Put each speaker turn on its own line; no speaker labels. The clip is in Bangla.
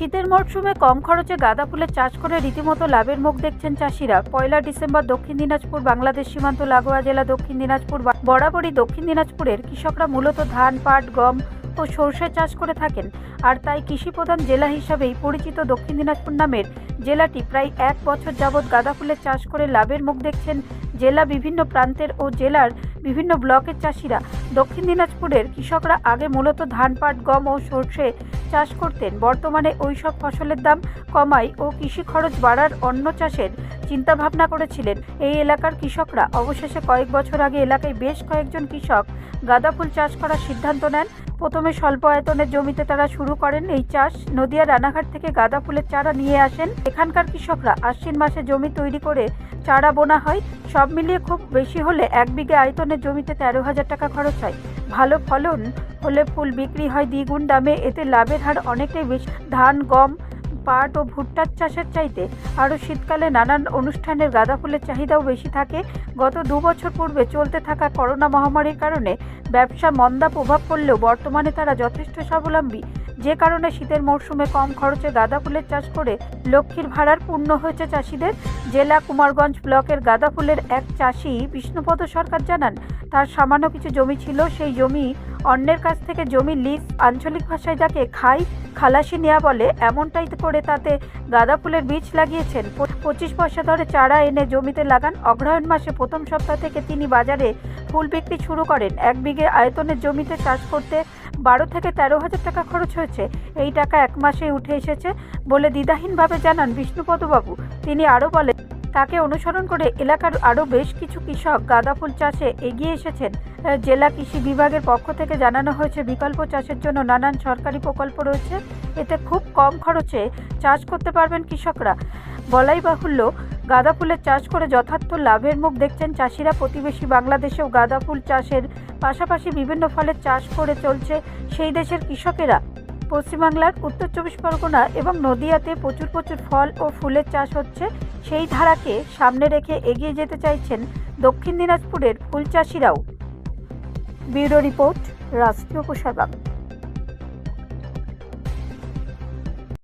শীতের মরশুমে কম খরচে গাঁদা ফুলের চাষ করে রীতিমতো লাভের মুখ দেখছেন চাষিরা। পয়লা ডিসেম্বর দক্ষিণ দিনাজপুর, বাংলাদেশ সীমান্ত, লাগোয়া জেলা দক্ষিণ দিনাজপুর বরাবরই দক্ষিণ দিনাজপুরের কৃষকরা মূলত ধান, পাট, গম ও সর্ষে চাষ করে থাকেন। আর তাই কৃষি প্রধান জেলা হিসাবেই পরিচিত দক্ষিণ দিনাজপুর নামের জেলাটি প্রায় এক বছর যাবৎ গাঁদা ফুলের চাষ করে লাভের মুখ দেখছেন জেলা বিভিন্ন প্রান্তের ও জেলার বিভিন্ন ব্লকের চাষিরা। দক্ষিণ দিনাজপুরের কৃষকরা আগে মূলত ধান, পাট, গম ও সর্ষে চাষ করতেন। বর্তমানে ওই সব ফসলের দাম কমায় ও কৃষি খরচ বাড়ার অন্য চাষের চিন্তাভাবনা করেছিলেন এই এলাকার কৃষকরা। অবশেষে কয়েক বছর আগে এলাকায় বেশ কয়েকজন কৃষক গাঁদা ফুল চাষ করার সিদ্ধান্ত নেন। প্রথমে স্বল্প আয়তনের জমিতে তারা শুরু করেন এই চাষ। নদিয়া রানাঘাট থেকে গাঁদা ফুলের চারা নিয়ে আসেন। এখানকার কৃষকরা আশ্বিন মাসে জমি তৈরি করে চারা বোনা হয়। সব মিলিয়ে খুব বেশি হলে এক বিঘে আয়তনের জমিতে তেরো হাজার টাকা খরচ হয়। ভালো ফলন হলে ফুল বিক্রি হয় দ্বিগুণ দামে। এতে লাভের হার অনেকটাই বেশি। ধান, গম, পাট ও ভুট্টার চাষের চাইতে আরও শীতকালে নানান অনুষ্ঠানের গাঁদা ফুলের চাহিদাও বেশি থাকে। গত দু বছর পূর্বে চলতে থাকা করোনা মহামারীর কারণে ব্যবসা মন্দা প্রভাব পড়লেও বর্তমানে তারা যথেষ্ট স্বাবলম্বী। যে কারণে শীতের মরশুমে কম খরচে গাঁদা ফুলের চাষ করে লক্ষ্মীর ভাড়ার পূর্ণ হয়েছে চাষিদের। জেলা কুমারগঞ্জ ব্লকের গাঁদা ফুলের এক চাষি বিষ্ণুপদ সরকার জানান তার সামান্য কিছু জমি ছিল, সেই জমি অন্যের কাছ থেকে জমি লিজ আঞ্চলিক ভাষায় যাকে খাই খালাসি নেওয়া বলে, এমনটাই করে তাতে গাঁদা ফুলের বীজ লাগিয়েছেন। পঁচিশ পয়সা ধরে চারা এনে জমিতে লাগান। অগ্রহায়ণ মাসে প্রথম সপ্তাহ থেকে তিনি বাজারে ফুল বিক্রি শুরু করেন। এক বিঘে আয়তনের জমিতে চাষ করতে বারো থেকে তেরো হাজার টাকা খরচ হয়েছে। এই টাকা এক মাসেই উঠে এসেছে বলে দ্বিধাহীনভাবে জানান বিষ্ণুপদবাবু। তিনি আরও বলেন তাকে অনুসরণ করে এলাকার আরও বেশ কিছু কৃষক গাঁদা ফুল চাষে এগিয়ে এসেছেন। জেলা কৃষি বিভাগের পক্ষ থেকে জানানো হয়েছে, বিকল্প চাষের জন্য নানান সরকারি প্রকল্প রয়েছে। এতে খুব কম খরচে চাষ করতে পারবেন কৃষকরা। বলাই বাহুল্য, গাঁদা ফুলের চাষ করে যথার্থ লাভের মুখ দেখছেন চাষিরা। প্রতিবেশী বাংলাদেশেও গাঁদা ফুল চাষের পাশাপাশি বিভিন্ন ফলের চাষ করে চলছে সেই দেশের কৃষকেরা। পশ্চিমবাংলার উত্তর চব্বিশ পরগনা এবং নদিয়াতে প্রচুর প্রচুর ফল ও ফুলের চাষ হচ্ছে। সেই ধারাকে সামনে রেখে এগিয়ে যেতে চাইছেন দক্ষিণ দিনাজপুরের ফুল চাষিরাও ব্যুরো রিপোর্ট, রাষ্ট্রীয় প্রসার